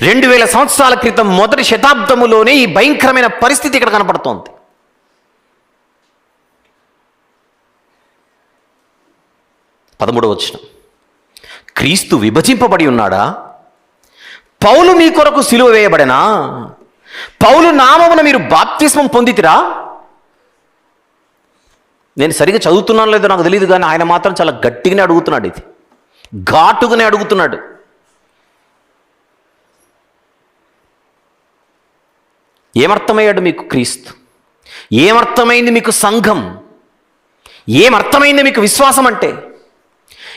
రెండు వేల సంవత్సరాల క్రితం మొదటి శతాబ్దములోనే ఈ భయంకరమైన పరిస్థితి ఇక్కడ కనపడుతోంది. పదమూడవ వచ్చిన క్రీస్తు విభజింపబడి ఉన్నాడా? పౌలు మీ కొరకు సిలువ వేయబడనా? పౌలు నామమున మీరు బాప్తిస్మం పొందితిరా? నేను సరిగ్గా చదువుతున్నాను లేదో నాకు తెలియదు కానీ ఆయన మాత్రం చాలా గట్టిగానే అడుగుతున్నాడు ఇది. ఘాటుగానే అడుగుతున్నాడు. ఏమర్థమయ్యాడు మీకు క్రీస్తు? ఏమర్థమైంది మీకు సంఘం? ఏమర్థమైంది మీకు విశ్వాసం అంటే?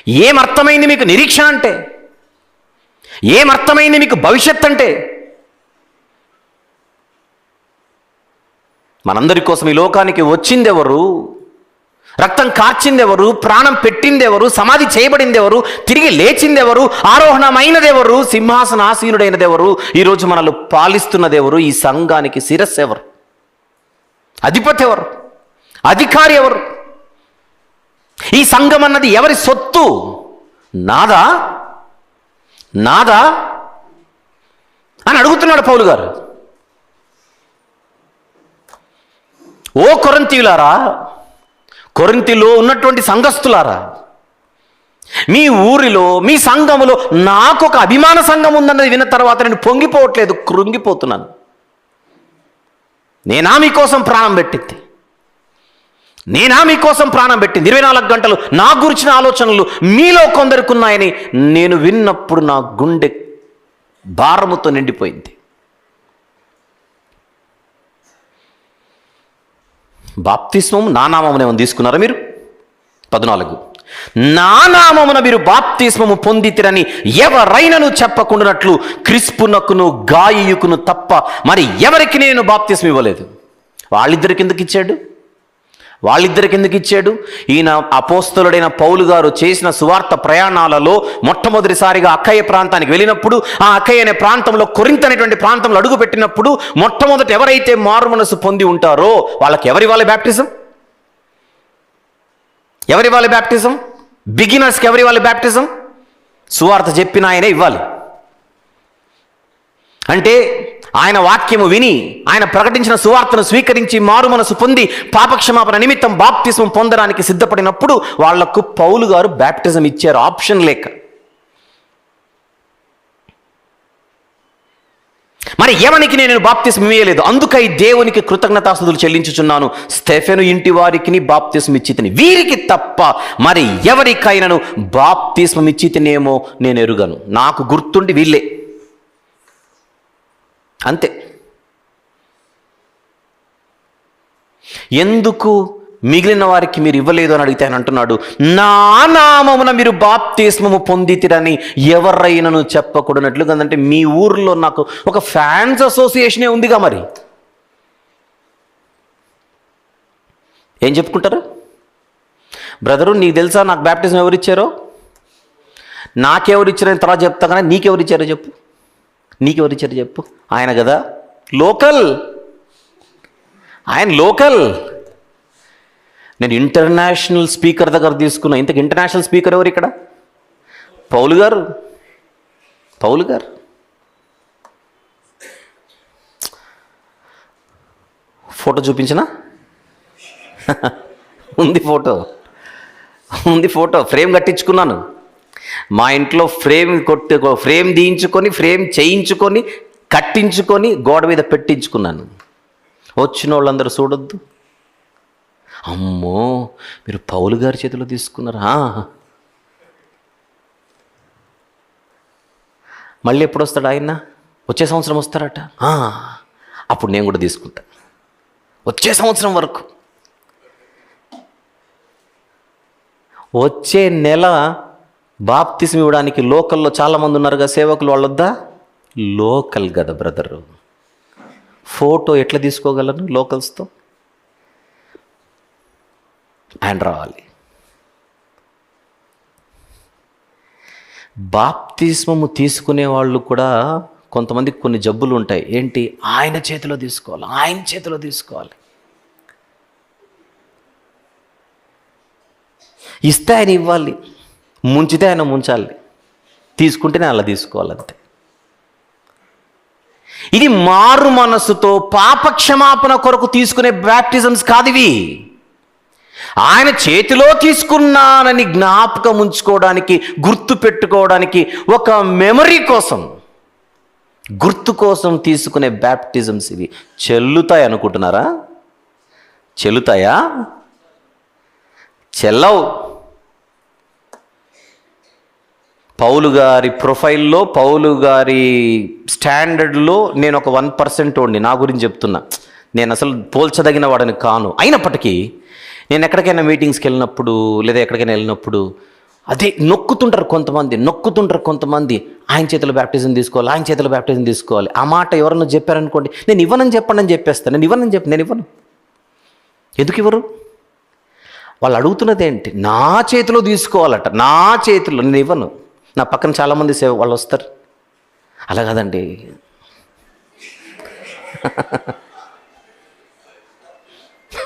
ఏమర్థమైంది మీకు నిరీక్షణ అంటే? ఏమర్థమైంది మీకు భవిష్యత్ అంటే? మనందరి కోసం ఈ లోకానికి వచ్చిందెవరు? రక్తం కార్చిందెవరు ప్రాణం పెట్టిందెవరు సమాధి చేయబడిందెవరు తిరిగి లేచిందెవరు ఆరోహణమైనదెవరు సింహాసనాసీనుడైనదెవరు ఈరోజు మనల్ని పాలిస్తున్నదెవరు ఈ సంఘానికి శిరస్సు ఎవరు? అధిపతి ఎవరు? అధికారి ఎవరు? ఈ సంఘం అన్నది ఎవరి సొత్తు? నాదా? నాదా? అని అడుగుతున్నాడు పౌలు గారు. ఓ కొరంతీయులారా కొరింతిలో ఉన్నటువంటి సంఘస్థులారా మీ ఊరిలో మీ సంఘములో నాకు ఒక అభిమాన సంఘం ఉందన్నది విన్న తర్వాత నేను పొంగిపోవట్లేదు కృంగిపోతున్నాను. నేనా మీకోసం ప్రాణం పెట్టింది? నేనా మీకోసం ప్రాణం పెట్టింది? ఇరవై నాలుగు గంటలు నా గురించిన ఆలోచనలు మీలో కొందరికి ఉన్నాయని నేను విన్నప్పుడు నా గుండె భారముతో నిండిపోయింది. బాప్తిస్మం నా నామమున ఏమైనా తీసుకున్నారా మీరు? పద్నాలుగు. నా నామమున మీరు బాప్తిస్మము పొందితిరని ఎవరైనను చెప్పకుండానట్లు క్రిస్పునకును గాయకును తప్ప మరి ఎవరికి నేను బాప్తిస్మం ఇవ్వలేదు? వాళ్ళిద్దరికి ఎందుకు ఇచ్చాడు? వాళ్ళిద్దరికి ఎందుకు ఇచ్చాడు. ఈయన అపోస్తలుడైన పౌలు గారు చేసిన సువార్త ప్రయాణాలలో మొట్టమొదటిసారిగా అక్కయ్య ప్రాంతానికి వెళ్ళినప్పుడు ఆ అక్కయ్య అనే ప్రాంతంలో కొరింత అనేటువంటి ప్రాంతంలో అడుగు పెట్టినప్పుడు మొట్టమొదట ఎవరైతే మారు మనసు పొంది ఉంటారో వాళ్ళకి ఎవరి వాళ్ళ బ్యాప్టిజం ఎవరి వాళ్ళ బ్యాప్టిజం బిగినర్స్కి ఎవరి వాళ్ళ బ్యాప్టిజం సువార్త చెప్పిన ఆయనే ఇవ్వాలి. అంటే ఆయన వాక్యము విని ఆయన ప్రకటించిన సువార్తను స్వీకరించి మారు మనసు పొంది పాపక్షమాపణ నిమిత్తం బాప్తిజం పొందడానికి సిద్ధపడినప్పుడు వాళ్ళకు పౌలు గారు బ్యాప్టిజం ఇచ్చారు ఆప్షన్ లేక. మరి ఎవనికి నేను బాప్తిస్మ ఇవ్వలేదు అందుకై దేవునికి కృతజ్ఞతాస్తుతులు చెల్లించుచున్నాను. స్టెఫెను ఇంటి వారికి బాప్తిస్మ ఇచ్చితిని వీరికి తప్ప మరి ఎవరికైనాను బాప్తిస్మ ఇచ్చితినేమో నేను ఎరుగను. నాకు గుర్తుండి వీళ్ళే. అంతే. ఎందుకు మిగిలిన వారికి మీరు ఇవ్వలేదు అని అడిగితే ఆయన అంటున్నాడు నా నామమున మీరు బాప్తిస్మము పొందితిరని ఎవరైనాను చెప్పకూడనట్లు అంటే మీ ఊర్లో నాకు ఒక ఫ్యాన్స్ అసోసియేషనే ఉందిగా మరి. ఏం చెప్పుకుంటారు? బ్రదరు నీకు తెలుసా నాకు బ్యాప్టిజం ఎవరు ఇచ్చారో నాకెవరు ఇచ్చారని తర్వాత చెప్తా కానీ నీకెవరు ఇచ్చారో చెప్పు. నీకెవరు చెప్పు? ఆయన కదా. లోకల్. ఆయన లోకల్. నేను ఇంటర్నేషనల్ స్పీకర్ దగ్గర తీసుకున్నా. ఇంతకు ఇంటర్నేషనల్ స్పీకర్ ఎవరు ఇక్కడ? పౌలు గారు. పౌలు గారు. ఫోటో చూపించిన? ఉంది ఫోటో. ఉంది ఫోటో. ఫ్రేమ్ కట్టించుకున్నాను. మా ఇంట్లో ఫ్రేమ్ కొట్టు ఫ్రేమ్ తీయించుకొని ఫ్రేమ్ చేయించుకొని కట్టించుకొని గోడ మీద పెట్టించుకున్నాను. వచ్చిన వాళ్ళందరూ చూడొద్దు. అమ్మో మీరు పౌలు గారి చేతిలో తీసుకున్నారా? మళ్ళీ ఎప్పుడు వస్తాడు ఆయన? వచ్చే సంవత్సరం వస్తారట? అప్పుడు నేను కూడా తీసుకుంటా. వచ్చే సంవత్సరం వరకు. వచ్చే నెల బాప్తిసం ఇవ్వడానికి లోకల్లో చాలామంది ఉన్నారుగా సేవకులు వాళ్ళొద్దా? లోకల్ కదా బ్రదరు. ఫోటో ఎట్లా తీసుకోగలను లోకల్స్తో? ఆయన రావాలి. బాప్తిస్మము తీసుకునే వాళ్ళు కూడా కొంతమందికి కొన్ని జబ్బులు ఉంటాయి. ఏంటి? ఆయన చేతిలో తీసుకోవాలి. ఆయన చేతిలో తీసుకోవాలి. ఇస్తే ఆయన ఇవ్వాలి. ముంచితే ఆయన ముంచాలి. తీసుకుంటేనే అలా తీసుకోవాలంతే. ఇది మారు మనస్సుతో పాపక్షమాపణ కొరకు తీసుకునే బ్యాప్టిజమ్స్ కాదు ఇవి ఆయన చేతిలో తీసుకున్నానని జ్ఞాపకం ఉంచుకోవడానికి గుర్తు పెట్టుకోవడానికి ఒక మెమరీ కోసం గుర్తు కోసం తీసుకునే బ్యాప్టిజమ్స్ ఇవి. చెల్లుతాయి అనుకుంటున్నారా? చెల్లుతాయా? చెల్లవు. పౌలు గారి ప్రొఫైల్లో పౌలు గారి స్టాండర్డ్లో నేను ఒక వన్ పర్సెంట్ ఉండి నా గురించి చెప్తున్నా. నేను అసలు పోల్చదగిన వాడిని కాను. అయినప్పటికీ నేను ఎక్కడికైనా మీటింగ్స్కి వెళ్ళినప్పుడు లేదా ఎక్కడికైనా వెళ్ళినప్పుడు అదే నొక్కుతుంటారు కొంతమంది నొక్కుతుంటారు కొంతమంది. ఆయన చేతిలో బ్యాప్టిజం తీసుకోవాలి ఆయన చేతిలో బ్యాప్టిజం తీసుకోవాలి. ఆ మాట ఎవరన్నా చెప్పారనుకోండి నేను ఇవ్వనని చెప్పండి అని చెప్పేస్తాను నేను ఇవ్వనని చెప్పి నేను ఇవ్వను. ఎందుకు ఇవ్వరు? వాళ్ళు అడుగుతున్నది ఏంటి? నా చేతిలో తీసుకోవాలట నా చేతిలో నేను ఇవ్వను. నా పక్కన చాలామంది సేవ వాళ్ళు వస్తారు. అలా కాదండి.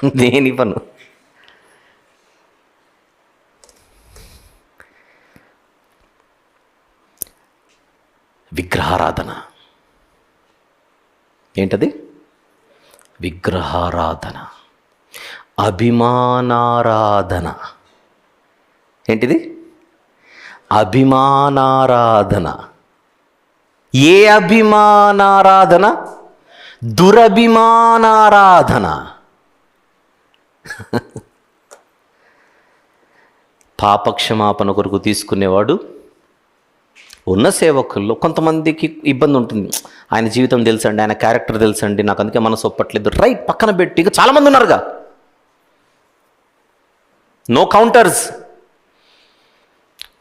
దేని పను? విగ్రహారాధన. ఏంటది? విగ్రహారాధన. అభిమానారాధన. ఏంటిది? అభిమానారాధన. ఏ అభిమానారాధన? దురభిమానారాధన. పాపక్షమాపణ కొరకు తీసుకునేవాడు ఉన్న సేవకుల్లో కొంతమందికి ఇబ్బంది ఉంటుంది. ఆయన జీవితం తెలుసండి ఆయన క్యారెక్టర్ తెలుసండి నాకు అందుకే మనసు ఒప్పట్లేదు. రైట్ పక్కన పెట్టి ఇక చాలామంది ఉన్నారుగా. No counters.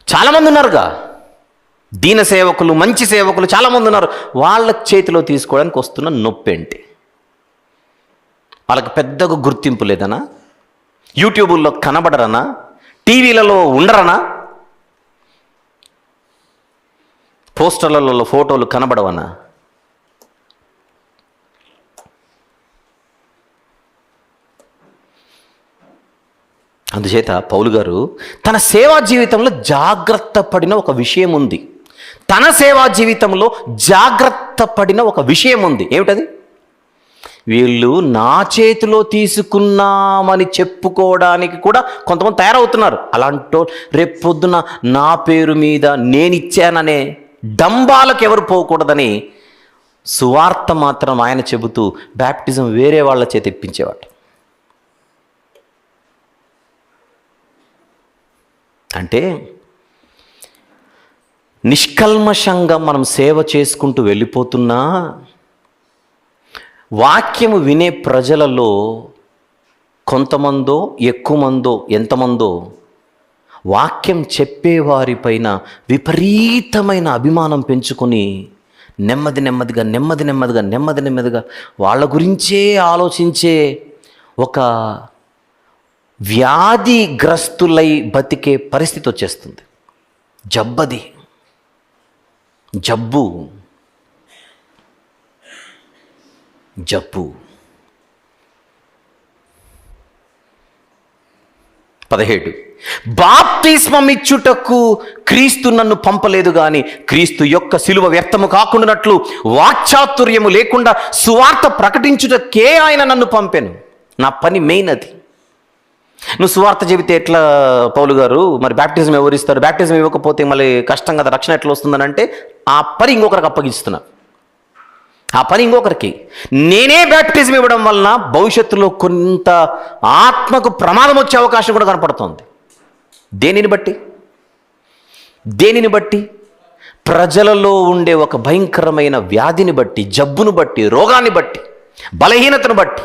చాలామంది ఉన్నారుగా. దీన సేవకులు మంచి సేవకులు చాలామంది ఉన్నారు. వాళ్ళ చేతిలో తీసుకోవడానికి వస్తున్న నొప్పి ఏంటి? వాళ్ళకి పెద్దగా గుర్తింపు లేదనా? యూట్యూబుల్లో కనబడరనా? టీవీలలో ఉండరనా? పోస్టర్లలో ఫోటోలు కనబడవనా? అందుచేత పౌలు గారు తన సేవా జీవితంలో జాగ్రత్త పడిన ఒక విషయం ఉంది తన సేవా జీవితంలో జాగ్రత్త పడిన ఒక విషయం ఉంది ఏమిటది? వీళ్ళు నా చేతిలో తీసుకున్నామని చెప్పుకోవడానికి కూడా కొంతమంది తయారవుతున్నారు. అలాంటో రేపు నా పేరు మీద నేను ఇచ్చాననే డంబాలకు ఎవరు పోకూడదని సువార్త మాత్రం ఆయన చెబుతూ బ్యాప్టిజం వేరే వాళ్ళ చేతి ఇప్పించేవాడు అంటే నిష్కల్మషంగా మనం సేవ చేసుకుంటూ వెళ్ళిపోతున్నా వాక్యము వినే ప్రజలలో కొంతమందో ఎక్కువ మందో ఎంతమందో వాక్యం చెప్పేవారిపైన విపరీతమైన అభిమానం పెంచుకొని నెమ్మది నెమ్మదిగా నెమ్మది నెమ్మదిగా నెమ్మది నెమ్మదిగా వాళ్ళ గురించే ఆలోచించే ఒక వ్యాధిగ్రస్తులై బతికే పరిస్థితి వచ్చేస్తుంది. జబ్బది. జబ్బు. జబ్బు. పదిహేడు. బాప్తిస్మం ఇచ్చుటకు క్రీస్తు నన్ను పంపలేదు గాని క్రీస్తు యొక్క సిలువ వ్యర్థము కాకుండానట్లు వాక్చాతుర్యము లేకుండా సువార్త ప్రకటించుటకే ఆయన నన్ను పంపాను. నా పని మెయిన్ అది నువ్వు సువార్త చెబితే ఎట్లా పౌలు గారు? మరి బ్యాప్టిజం ఎవరు ఇస్తారు? బ్యాప్టిజం ఇవ్వకపోతే మళ్ళీ కష్టం కదా రక్షణ ఎట్లా వస్తుందని అంటే ఆ పని ఇంకొకరికి అప్పగిస్తున్నా. ఆ పని ఇంకొకరికి. నేనే బ్యాప్టిజం ఇవ్వడం వలన భవిష్యత్తులో కొంత ఆత్మకు ప్రమాదం వచ్చే అవకాశం కూడా కనపడుతుంది. దేనిని బట్టి? దేనిని బట్టి? ప్రజలలో ఉండే ఒక భయంకరమైన వ్యాధిని బట్టి జబ్బును బట్టి రోగాన్ని బట్టి బలహీనతను బట్టి.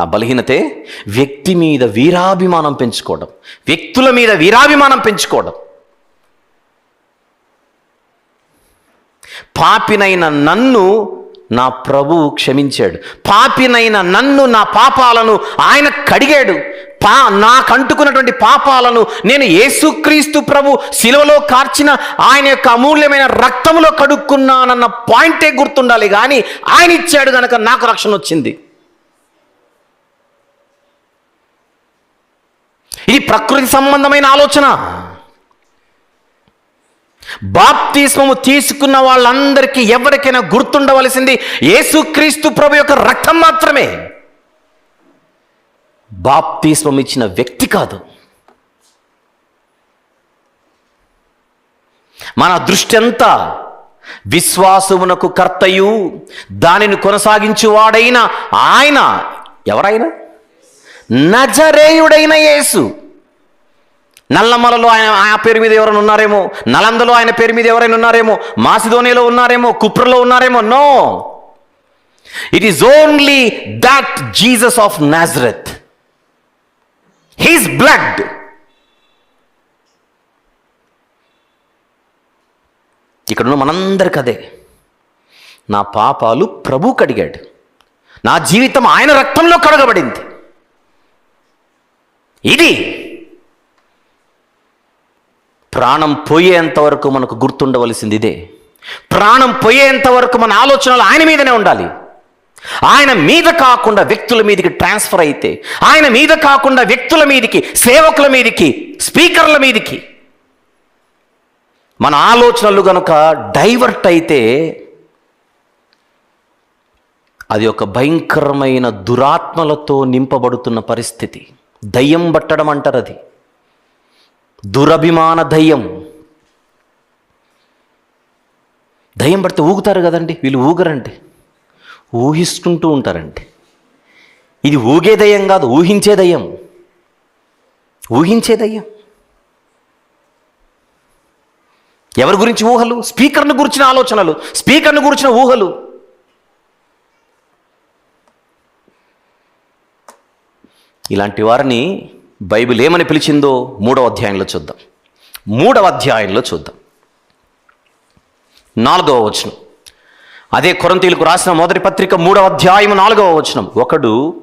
ఆ బలహీనతే వ్యక్తి మీద వీరాభిమానం పెంచుకోవడం వ్యక్తుల మీద వీరాభిమానం పెంచుకోవడం. పాపినైన నన్ను నా ప్రభువు క్షమించాడు. పాపినైన నన్ను నా పాపాలను ఆయన కడిగాడు. పా నాకంటుకున్నటువంటి పాపాలను నేను యేసుక్రీస్తు ప్రభు శిలువలో కార్చిన ఆయన యొక్క అమూల్యమైన రక్తంలో కడుక్కున్నానన్న పాయింటే గుర్తుండాలి. కానీ ఆయన ఇచ్చాడు కనుక నాకు రక్షణ వచ్చింది. ఇది ప్రకృతి సంబంధమైన ఆలోచన. బాప్తిస్మము తీసుకున్న వాళ్ళందరికీ ఎవరికైనా గుర్తుండవలసింది యేసుక్రీస్తు ప్రభు యొక్క రక్తం మాత్రమే. బాప్తిస్మం ఇచ్చిన వ్యక్తి కాదు. మన దృష్టి అంతా విశ్వాసమునకు కర్తయు దానిని కొనసాగించువాడైన ఆయన ఎవరైనా? నజరేయుడైన యేసు. నల్లమలలో ఆయన ఆ పేరు మీద ఎవరైనా ఉన్నారేమో? నలందలో ఆయన పేరు మీద ఎవరైనా ఉన్నారేమో? మాసిధోనిలో ఉన్నారేమో? కుప్రలో ఉన్నారేమో? No. It is only that Jesus of Nazareth his blood ఇక్కడున్న మనందరికి అదే. నా పాపాలు ప్రభు కడిగాడు నా జీవితం ఆయన రక్తంలో కడగబడింది. ఇది ప్రాణం పోయేంత వరకు మనకు గుర్తుండవలసింది ఇదే. ప్రాణం పోయేంత వరకు మన ఆలోచనలు ఆయన మీదనే ఉండాలి. ఆయన మీద కాకుండా వ్యక్తుల మీదకి ట్రాన్స్ఫర్ అయితే ఆయన మీద కాకుండా వ్యక్తుల మీదకి సేవకుల మీదకి స్పీకర్ల మీదకి మన ఆలోచనలు కనుక డైవర్ట్ అయితే అది ఒక భయంకరమైన దురాత్మలతో నింపబడుతున్న పరిస్థితి. దయ్యం పట్టడం అంటారు అది దురభిమాన దయ్యం. దయ్యం పడితే ఊగుతారు కదండి వీళ్ళు ఊగరండి. ఊహిస్తుంటూ ఉంటారండి. ఇది ఊగే దయ్యం కాదు ఊహించే దయ్యం. ఊహించే దయ్యం. ఎవరి గురించి ఊహలు? స్పీకర్ను గురించిన ఆలోచనలు స్పీకర్ను గురించిన ఊహలు. ఇలాంటి వారిని బైబిల్ ఏమని పిలిచిందో మూడవ అధ్యాయంలో చూద్దాం. మూడవ అధ్యాయంలో చూద్దాం. నాలుగవ వచనం. అదే కొరంతీలకు రాసిన మొదటి పత్రిక మూడవ అధ్యాయం నాలుగవ వచనం. ఒకడు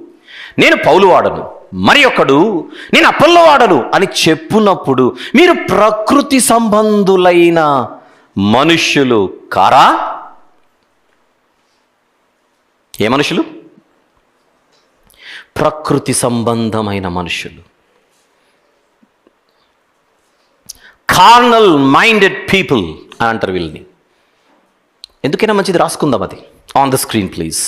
నేను పౌలు వాడను మరి ఒకడు నేను అప్పల్లో వాడను అని చెప్పునప్పుడు మీరు ప్రకృతి సంబంధులైన మనుష్యులు కారా? ఏ మనుషులు? ప్రకృతి సంబంధమైన మనుషులు. కార్నల్ మైండెడ్ పీపుల్ అని అంటారు వీళ్ళని. ఎందుకైనా మంచిది రాసుకుందాం అది. On the screen please